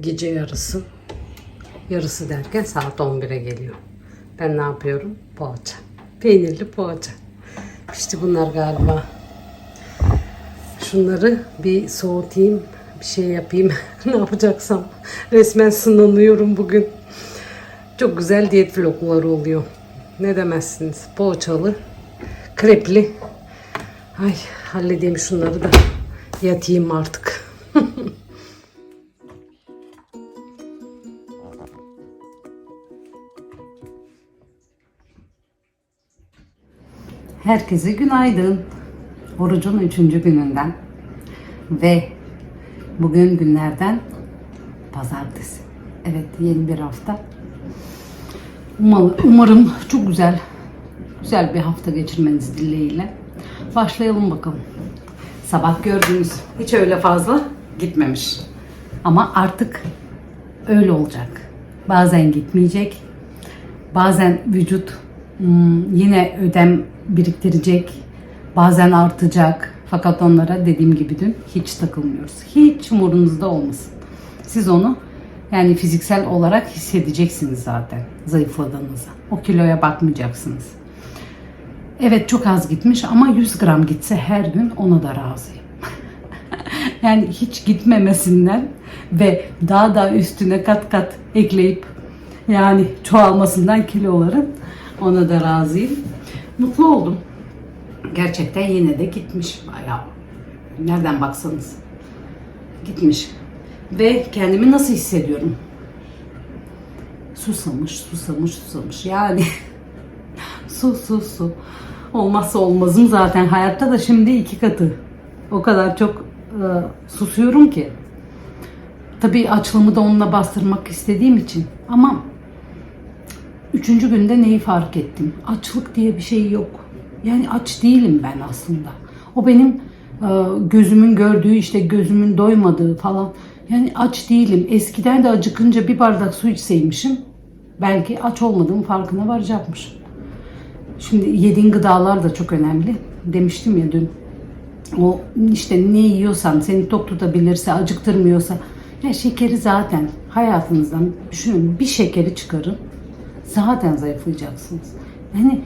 gece yarısı. Yarısı derken saat 11'e geliyor. Ben ne yapıyorum? Poğaça. Peynirli poğaça. İşte bunlar galiba. Şunları bir soğutayım, bir şey yapayım. ne yapacaksam. Resmen sınanıyorum bugün. Çok güzel diyet vlogları oluyor. Ne demezsiniz? Poğaçalı, krepli. Ay halledeyim şunları da yatayım artık. Herkese günaydın. Orucun üçüncü gününden ve bugün günlerden pazartesi. Evet yeni bir hafta. Umarım, çok güzel, güzel bir hafta geçirmeniz dileğiyle. Başlayalım bakalım. Sabah gördüğünüz hiç öyle fazla gitmemiş. Ama artık öyle olacak. Bazen gitmeyecek. Bazen vücut hmm, yine ödem biriktirecek. Bazen artacak. Fakat onlara dediğim gibi dün hiç takılmıyoruz. Hiç umurunuzda olmasın. Siz onu yani fiziksel olarak hissedeceksiniz zaten zayıfladığınızı. O kiloya bakmayacaksınız. Evet çok az gitmiş ama 100 gram gitse her gün ona da razıyım. yani hiç gitmemesinden ve daha da üstüne kat kat ekleyip yani çoğalmasından kiloların ona da razıyım. Mutlu oldum. Gerçekten yine de gitmiş bayağı. Nereden baksanız. Gitmiş. Ve kendimi nasıl hissediyorum? Susamış, susamış, susamış. Yani su, su, su. Olmazsa olmazım zaten. Hayatta da şimdi iki katı. O kadar çok e, susuyorum ki. Tabii açlığımı da onunla bastırmak istediğim için. Ama üçüncü günde neyi fark ettim? Açlık diye bir şey yok. Yani aç değilim ben aslında. O benim e, gözümün gördüğü işte gözümün doymadığı falan. Yani aç değilim. Eskiden de acıkınca bir bardak su içseymişim belki aç olmadığım farkına varacakmışım. Şimdi yediğin gıdalar da çok önemli. Demiştim ya dün. O işte ne yiyorsan seni tok tutabilirse, acıktırmıyorsa ya şekeri zaten hayatınızdan düşünün bir şekeri çıkarın. Zaten zayıflayacaksınız. Yani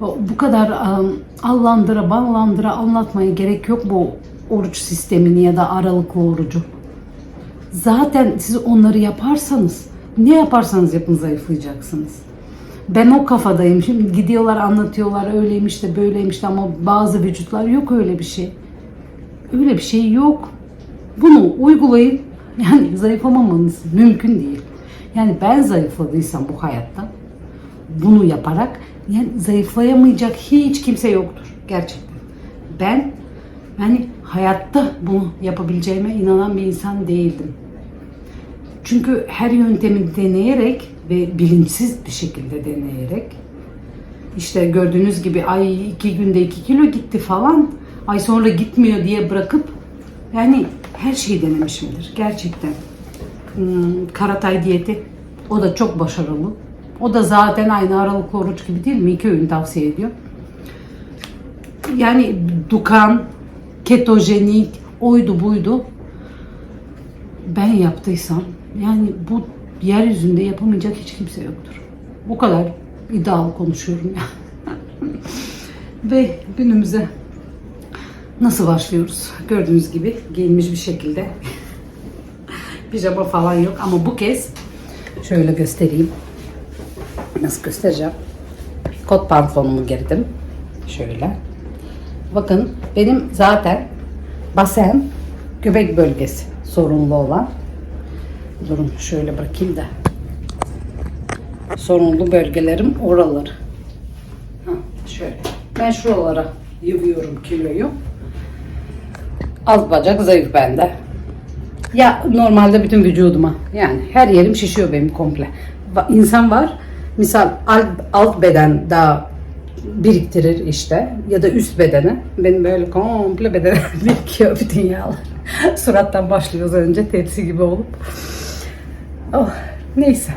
bu kadar um, allandıra ballandıra anlatmaya gerek yok bu oruç sistemini ya da aralıklı orucu. Zaten siz onları yaparsanız ne yaparsanız yapın zayıflayacaksınız. Ben o kafadayım. Şimdi gidiyorlar anlatıyorlar öyleymiş de böyleymiş de ama bazı vücutlar yok öyle bir şey. Öyle bir şey yok. Bunu uygulayın. Yani zayıflamamanız mümkün değil. Yani ben zayıfladıysam bu hayatta bunu yaparak yani zayıflayamayacak hiç kimse yoktur gerçekten. Ben yani hayatta bunu yapabileceğime inanan bir insan değildim. Çünkü her yöntemi deneyerek ve bilinçsiz bir şekilde deneyerek işte gördüğünüz gibi ay iki günde iki kilo gitti falan ay sonra gitmiyor diye bırakıp yani her şeyi denemişimdir gerçekten. Hmm, Karatay diyeti o da çok başarılı. O da zaten aynı aralıklı oruç gibi değil mi? İki öğün tavsiye ediyor. Yani dukan, ketojenik, oydu buydu. Ben yaptıysam yani bu yeryüzünde yapamayacak hiç kimse yoktur. Bu kadar iddialı konuşuyorum ya. Ve günümüze nasıl başlıyoruz? Gördüğünüz gibi giyinmiş bir şekilde. Pijama falan yok ama bu kez şöyle göstereyim. Nasıl göstereceğim? Kot pantolonumu girdim. Şöyle. Bakın benim zaten basen göbek bölgesi sorunlu olan. Durun şöyle bakayım da. Sorunlu bölgelerim oraları. Ha, şöyle. Ben şuralara yığıyorum kiloyu. Az bacak zayıf bende. Ya normalde bütün vücuduma yani her yerim şişiyor benim komple. İnsan var misal alt, beden daha biriktirir işte ya da üst bedeni. Benim böyle komple bedene birikiyor bütün yağlar. Surattan başlıyoruz önce tepsi gibi olup. Oh neyse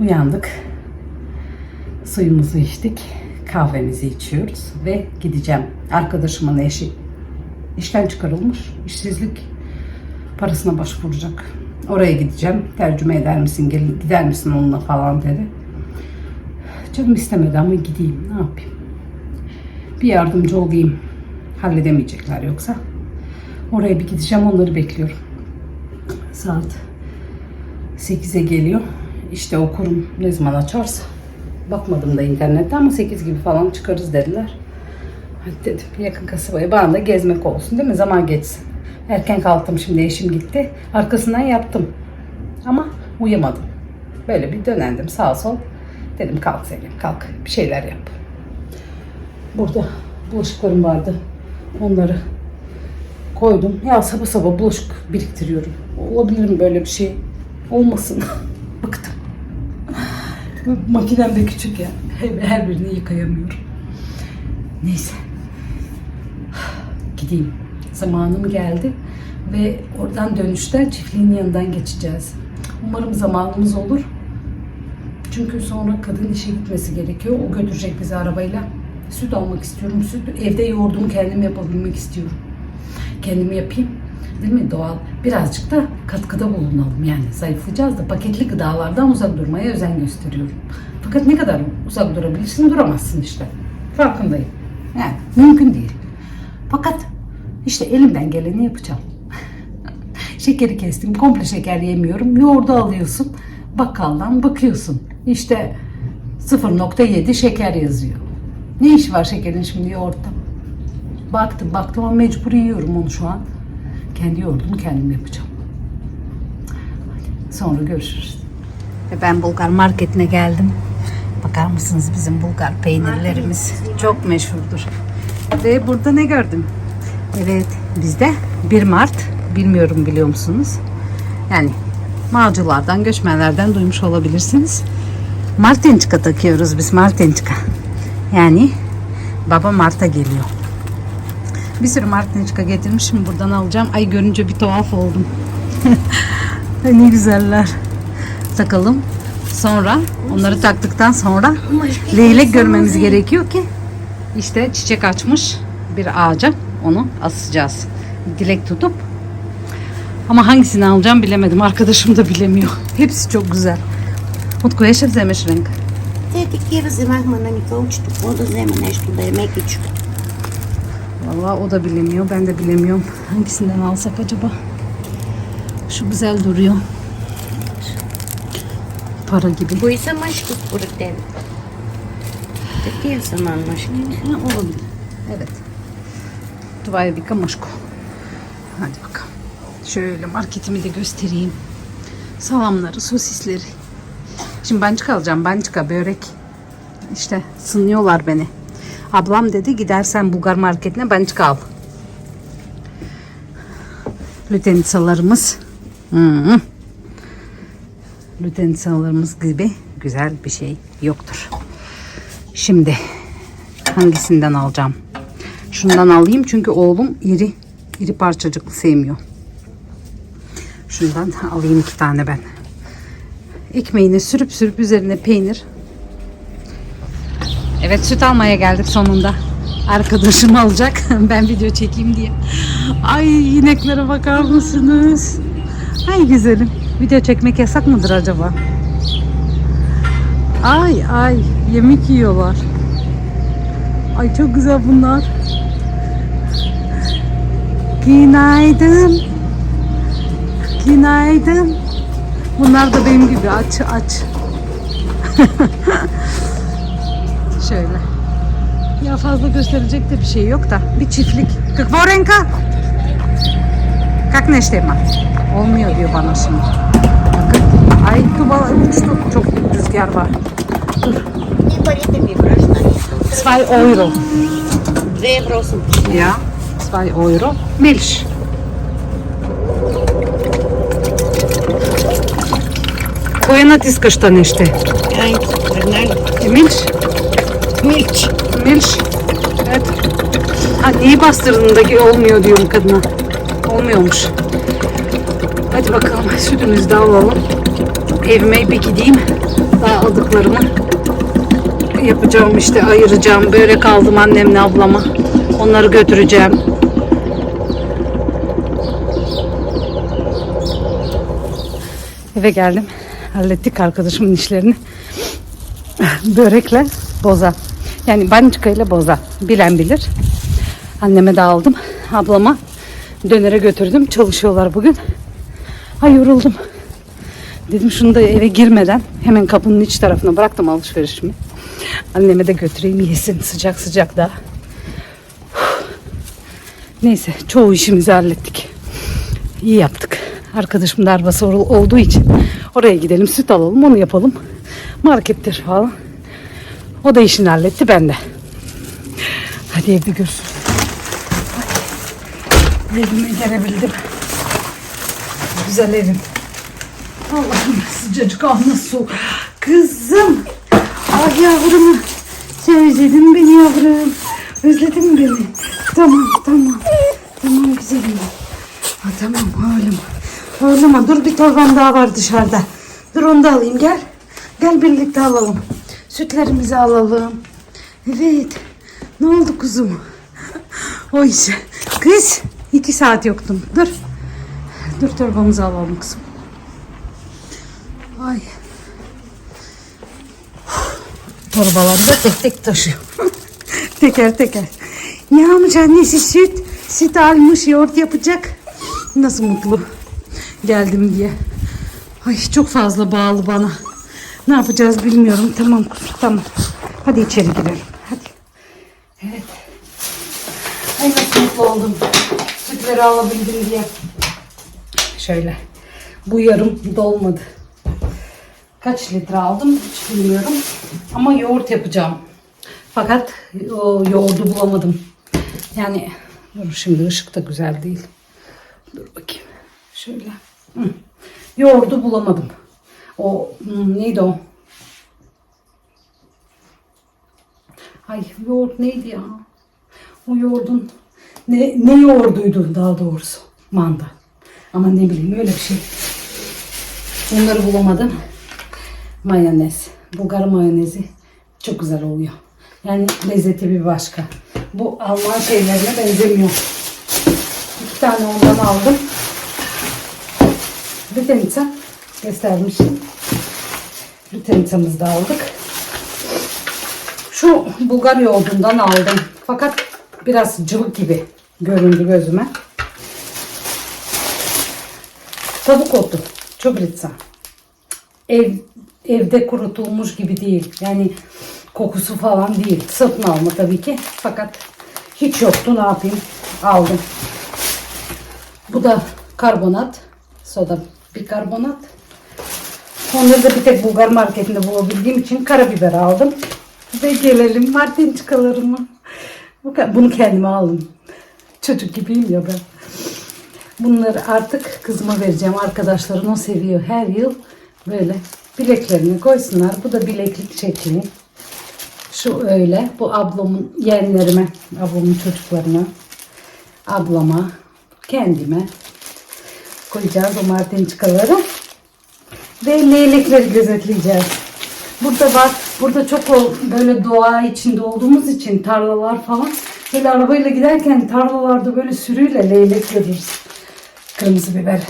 uyandık. Suyumuzu içtik. Kahvemizi içiyoruz ve gideceğim. Arkadaşımın eşi işten çıkarılmış. işsizlik parasına başvuracak. Oraya gideceğim. Tercüme eder misin, gider misin onunla falan dedi. Canım istemedi ama gideyim. Ne yapayım? Bir yardımcı olayım. Halledemeyecekler yoksa. Oraya bir gideceğim. Onları bekliyorum. Saat 8'e geliyor. İşte o kurum ne zaman açarsa. Bakmadım da internette ama 8 gibi falan çıkarız dediler. Hadi dedim yakın kasabaya bana da gezmek olsun değil mi? Zaman geçsin. Erken kalktım şimdi eşim gitti. Arkasından yattım. Ama uyumadım. Böyle bir dönendim sağa sol. Dedim kalk Zeynep kalk bir şeyler yap. Burada bulaşıklarım vardı. Onları koydum. Ya sabah sabah bulaşık biriktiriyorum. Olabilir mi böyle bir şey? Olmasın. Bıktım. Makinem de küçük ya. Her, her birini yıkayamıyorum. Neyse. Gideyim. Zamanım geldi. Ve oradan dönüşte çiftliğin yanından geçeceğiz. Umarım zamanımız olur. Çünkü sonra kadın işe gitmesi gerekiyor. O götürecek bizi arabayla. Süt almak istiyorum. Süt evde yoğurdumu kendim yapabilmek istiyorum. Kendim yapayım. Değil mi doğal? Birazcık da katkıda bulunalım. Yani zayıflayacağız da paketli gıdalardan uzak durmaya özen gösteriyorum. Fakat ne kadar uzak durabilirsin duramazsın işte. Farkındayım. Yani mümkün değil. Fakat işte elimden geleni yapacağım. Şekeri kestim. Komple şeker yemiyorum. Yoğurdu alıyorsun. Bakkaldan bakıyorsun. İşte 0.7 şeker yazıyor. Ne iş var şekerin şimdi yoğurtta? Baktım baktım ama mecbur yiyorum onu şu an. Kendi yoğurdumu kendim yapacağım. Hadi sonra görüşürüz. Ben Bulgar marketine geldim. Bakar mısınız bizim Bulgar peynirlerimiz çok meşhurdur. Ve burada ne gördüm? Evet bizde 1 Mart bilmiyorum biliyor musunuz? Yani Mağculardan, göçmenlerden duymuş olabilirsiniz. Martinçka takıyoruz biz Martinçka. Yani baba Mart'a geliyor. Bir sürü Martinçka getirmişim buradan alacağım. Ay görünce bir tuhaf oldum. Ne güzeller. Takalım. Sonra onları taktıktan sonra leylek görmemiz gerekiyor ki işte çiçek açmış bir ağaca onu asacağız. Dilek tutup ama hangisini alacağım bilemedim. Arkadaşım da bilemiyor. Hepsi çok güzel. Utku jeszcze вземеш рънка. Те такива вземахме на Николчето. Какво да взема нещо да е мекичко? Valla o da bilemiyor. Ben de bilemiyorum. Hangisinden alsak acaba? Şu güzel duruyor. Para gibi. Кои са мъжки според теб? Такива са ман мъжки. Ha, olabilir. Evet. Duvaya bir kamaşko. Hadi bakalım. Şöyle marketimi de göstereyim. Salamları, sosisleri. Şimdi bançık alacağım. Bançıka, börek. İşte sınıyorlar beni. Ablam dedi gidersen Bulgar marketine bançık al. Lütenitsalarımız. Hı. Lütenitsalarımız gibi güzel bir şey yoktur. Şimdi hangisinden alacağım? Şundan alayım çünkü oğlum iri iri parçacıklı sevmiyor. Şundan alayım iki tane ben. Ekmeğini sürüp sürüp üzerine peynir. Evet süt almaya geldik sonunda. Arkadaşım alacak. ben video çekeyim diye. Ay ineklere bakar mısınız? Ay güzelim. Video çekmek yasak mıdır acaba? Ay ay yemek yiyorlar. Ay çok güzel bunlar. Günaydın. Günaydın. Bunlar da benim gibi aç aç. Şöyle. Ya fazla gösterecek de bir şey yok da. Bir çiftlik. Kık borenka. Kak neştema. Olmuyor diyor bana şimdi. Bakın. Ay kuba uçtu. Çok rüzgar var. Dur. Zwei Euro. 2 Euro. Ja, 2 Euro. Milch. Кое натискаш та неща? Ай, тръгнали. Milch. Милч. Milch. Evet. Ha niye bastırdın da olmuyor diyorum kadına. Olmuyormuş. Hadi bakalım sütümüzü de alalım. Evime bir gideyim. Daha aldıklarımı yapacağım işte ayıracağım. Börek aldım annemle ablama. Onları götüreceğim. Eve geldim. Hallettik arkadaşımın işlerini. Börekle boza. Yani bançka ile boza. Bilen bilir. Anneme de aldım. Ablama dönere götürdüm. Çalışıyorlar bugün. Ay yoruldum. Dedim şunu da eve girmeden hemen kapının iç tarafına bıraktım alışverişimi. Anneme de götüreyim yesin sıcak sıcak da. Neyse çoğu işimizi hallettik. İyi yaptık. Arkadaşım da arabası olduğu için oraya gidelim süt alalım onu yapalım. Markettir falan. O da işini halletti ben de. Hadi evde görüşürüz. Ay, Evime gelebildim. Güzel evim. Allah'ım sıcacık ah nasıl soğuk. Kızım. Ah yavrum. Sen özledin beni yavrum. Özledin beni? Tamam tamam. Tamam güzelim. Ha, tamam oğlum. Ağlama dur bir torban daha var dışarıda. Dur onu da alayım gel. Gel birlikte alalım. Sütlerimizi alalım. Evet. Ne oldu kuzum? O işe. Kız iki saat yoktum. Dur. Dur torbamızı alalım kızım. Ay. Torbaları da tek tek taşıyor. teker teker. Ne almış annesi süt? Süt almış yoğurt yapacak. Nasıl mutlu. Geldim diye. Ay çok fazla bağlı bana. Ne yapacağız bilmiyorum. Tamam kuzum tamam. Hadi içeri girelim. Hadi. Evet. Ay nasıl mutlu oldum. Sütleri alabildim diye. Şöyle. Bu yarım dolmadı. Kaç litre aldım hiç bilmiyorum. Ama yoğurt yapacağım. Fakat o yoğurdu bulamadım. Yani dur şimdi ışık da güzel değil. Dur bakayım. Şöyle. Yoğurdu bulamadım. O hmm, neydi o? Ay yoğurt neydi ya? O yoğurdun ne, ne yoğurduydu daha doğrusu? Manda. Ama ne bileyim öyle bir şey. Bunları bulamadım. Mayonez. Bulgar mayonezi çok güzel oluyor. Yani lezzeti bir başka. Bu Alman şeylerine benzemiyor. İki tane ondan aldım. Lütenitsa göstermiştim. Lütenitsamızı da aldık. Şu Bulgar yoğurdundan aldım. Fakat biraz cıvık gibi göründü gözüme. Tavuk otu. Çubritsa. Ev, evde kurutulmuş gibi değil. Yani kokusu falan değil. Satın alma tabii ki. Fakat hiç yoktu. Ne yapayım? Aldım. Bu da karbonat. Soda bikarbonat. Onları da bir tek Bulgar marketinde bulabildiğim için karabiber aldım. Ve gelelim ka- Bunu kendime aldım. Çocuk gibiyim ya ben. Bunları artık kızıma vereceğim. Arkadaşlarım o seviyor. Her yıl böyle bileklerini koysunlar. Bu da bileklik şekli. Şu öyle. Bu ablamın yeğenlerime, ablamın çocuklarına, ablama, kendime koyacağız o martinçikaları. Ve leylekleri gözetleyeceğiz. Burada bak, burada çok böyle doğa içinde olduğumuz için tarlalar falan. Böyle arabayla giderken tarlalarda böyle sürüyle leylek görürüz. Kırmızı biber.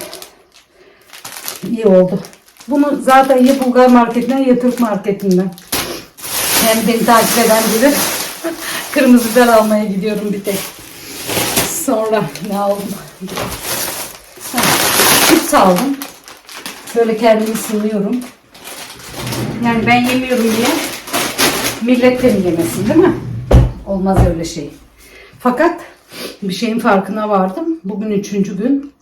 İyi oldu. Bunu zaten ya Bulgar marketinden ya Türk marketinden. Yani beni takip eden biri. Kırmızı biber almaya gidiyorum bir tek. Sonra ne aldım? Chips aldım. Böyle kendimi sınıyorum. Yani ben yemiyorum diye millet de yemesin değil mi? Olmaz öyle şey. Fakat bir şeyin farkına vardım. Bugün üçüncü gün.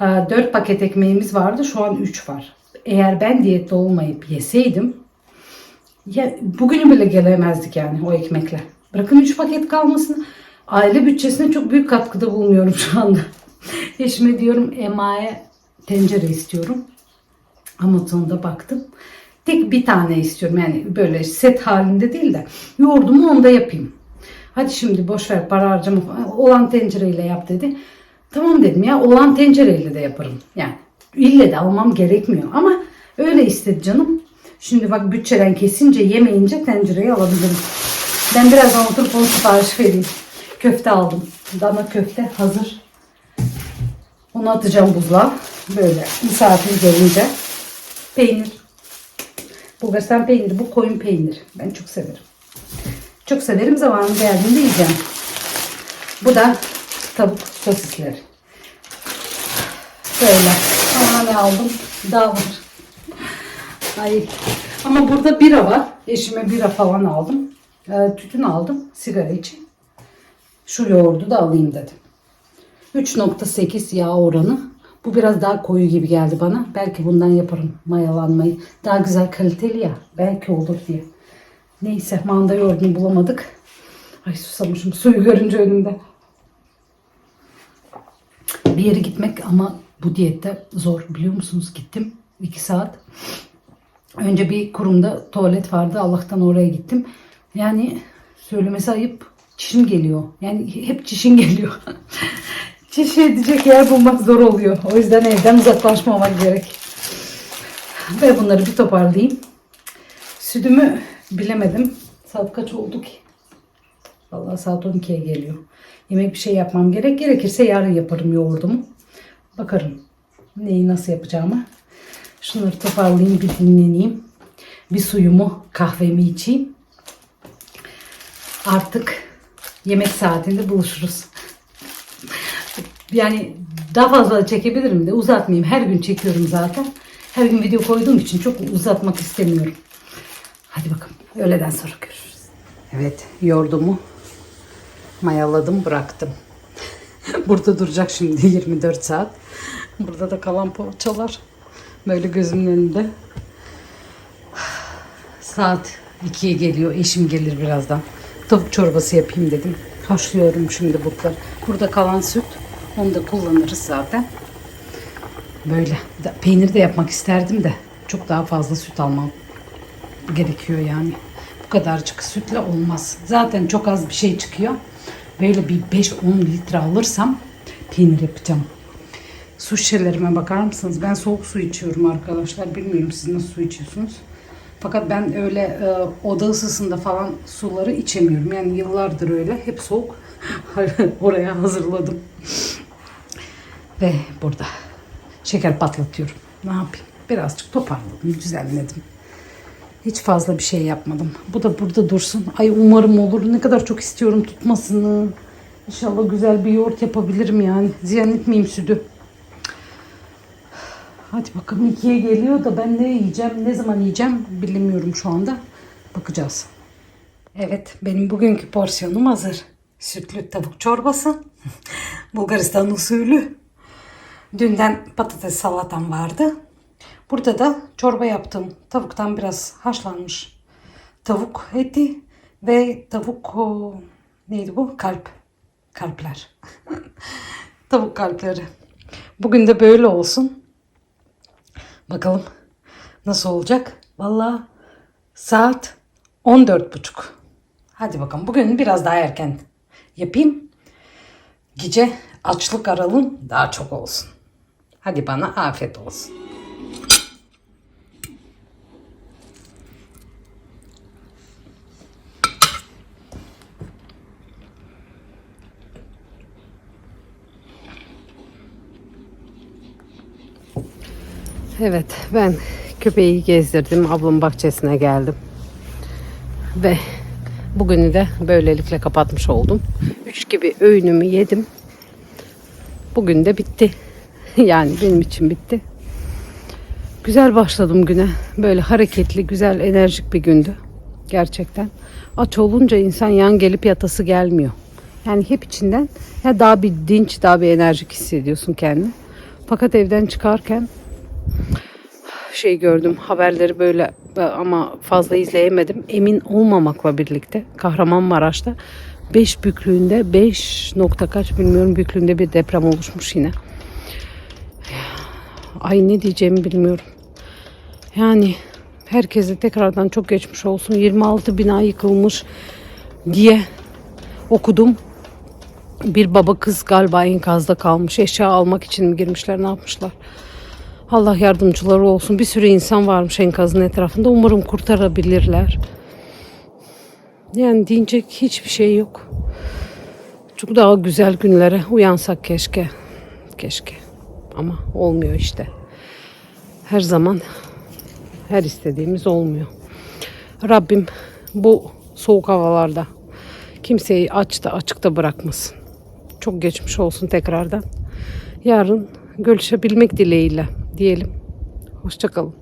Dört paket ekmeğimiz vardı. Şu an üç var. Eğer ben diyette olmayıp yeseydim ya bugünü bile gelemezdik yani o ekmekle. Bırakın 3 paket kalmasını. Aile bütçesine çok büyük katkıda bulunuyorum şu anda. Eşime diyorum emaye tencere istiyorum. Amazon'da baktım. Tek bir tane istiyorum yani böyle set halinde değil de yoğurdumu onda yapayım. Hadi şimdi boş ver para harcama. Olan tencereyle yap dedi. Tamam dedim ya olan tencereyle de yaparım. Yani ille de almam gerekmiyor ama öyle istedi canım. Şimdi bak bütçeden kesince yemeyince tencereyi alabilirim. Ben birazdan oturup onu sipariş vereyim. Köfte aldım. Dana köfte hazır. Onu atacağım buzluğa. Böyle misafir gelince Peynir. Bulgaristan peyniri. Bu koyun peyniri. Ben çok severim. Çok severim. Zamanı geldiğinde yiyeceğim. Bu da tavuk sosisleri. Böyle. Ama ne aldım? Var. Ay. Ama burada bira var. Eşime bira falan aldım. Ee, tütün aldım sigara için. Şu yoğurdu da alayım dedim. 3.8 yağ oranı. Bu biraz daha koyu gibi geldi bana. Belki bundan yaparım mayalanmayı. Daha güzel kaliteli ya. Belki olur diye. Neyse manda yoğurdunu bulamadık. Ay susamışım suyu görünce önümde. Bir yere gitmek ama bu diyette zor biliyor musunuz? Gittim 2 saat. Önce bir kurumda tuvalet vardı. Allah'tan oraya gittim. Yani söylemesi ayıp çişim geliyor. Yani hep çişin geliyor. Çiş edecek yer bulmak zor oluyor. O yüzden evden uzaklaşmamak gerek. Ve bunları bir toparlayayım. Sütümü bilemedim. Saat kaç oldu ki? Vallahi saat 12'ye geliyor. Yemek bir şey yapmam gerek. Gerekirse yarın yaparım yoğurdumu. Bakarım neyi nasıl yapacağımı. Şunları toparlayayım bir dinleneyim. Bir suyumu kahvemi içeyim. Artık yemek saatinde buluşuruz. Yani daha fazla çekebilirim de uzatmayayım. Her gün çekiyorum zaten. Her gün video koyduğum için çok uzatmak istemiyorum. Hadi bakalım. Öğleden sonra görüşürüz. Evet yoğurdumu mayaladım bıraktım. Burada duracak şimdi 24 saat. Burada da kalan poğaçalar. Böyle gözümün önünde. Saat 2'ye geliyor. Eşim gelir birazdan. Tavuk çorbası yapayım dedim. Haşlıyorum şimdi butları. Burada kalan süt. Onu da kullanırız zaten. Böyle. Peynir de yapmak isterdim de. Çok daha fazla süt almam gerekiyor yani. Bu kadarcık sütle olmaz. Zaten çok az bir şey çıkıyor. Böyle bir 5-10 litre alırsam peynir yapacağım. Su şişelerime bakar mısınız? Ben soğuk su içiyorum arkadaşlar. Bilmiyorum siz nasıl su içiyorsunuz. Fakat ben öyle e, oda ısısında falan suları içemiyorum. Yani yıllardır öyle. Hep soğuk. Oraya hazırladım. Ve burada şeker patlatıyorum. Ne yapayım? Birazcık toparladım, düzenledim. Hiç fazla bir şey yapmadım. Bu da burada dursun. Ay umarım olur. Ne kadar çok istiyorum tutmasını. İnşallah güzel bir yoğurt yapabilirim yani. Ziyan etmeyeyim sütü. Hadi bakalım ikiye geliyor da ben ne yiyeceğim, ne zaman yiyeceğim bilmiyorum şu anda. Bakacağız. Evet, benim bugünkü porsiyonum hazır. Sütlü tavuk çorbası. Bulgaristan usulü. Dünden patates salatam vardı. Burada da çorba yaptım. Tavuktan biraz haşlanmış tavuk eti ve tavuk o, neydi bu? Kalp. Kalpler. tavuk kalpleri. Bugün de böyle olsun. Bakalım nasıl olacak? Vallahi saat 14.30. Hadi bakalım. Bugün biraz daha erken yapayım. Gece açlık aralığım daha çok olsun. Hadi bana afiyet olsun. Evet ben köpeği gezdirdim. Ablamın bahçesine geldim. Ve bugünü de böylelikle kapatmış oldum. Üç gibi öğünümü yedim. Bugün de bitti. Yani benim için bitti. Güzel başladım güne. Böyle hareketli, güzel, enerjik bir gündü. Gerçekten. Aç olunca insan yan gelip yatası gelmiyor. Yani hep içinden ya daha bir dinç, daha bir enerjik hissediyorsun kendini. Fakat evden çıkarken şey gördüm haberleri böyle ama fazla izleyemedim. Emin olmamakla birlikte Kahramanmaraş'ta 5 büyüklüğünde 5 nokta kaç bilmiyorum büyüklüğünde bir deprem oluşmuş yine. Ay ne diyeceğimi bilmiyorum. Yani herkese tekrardan çok geçmiş olsun. 26 bina yıkılmış diye okudum. Bir baba kız galiba enkazda kalmış. Eşya almak için mi girmişler ne yapmışlar? Allah yardımcıları olsun. Bir sürü insan varmış enkazın etrafında. Umarım kurtarabilirler. Yani diyecek hiçbir şey yok. Çok daha güzel günlere uyansak keşke. Keşke. Ama olmuyor işte. Her zaman her istediğimiz olmuyor. Rabbim bu soğuk havalarda kimseyi aç da açıkta bırakmasın. Çok geçmiş olsun tekrardan. Yarın görüşebilmek dileğiyle diyelim. Hoşçakalın.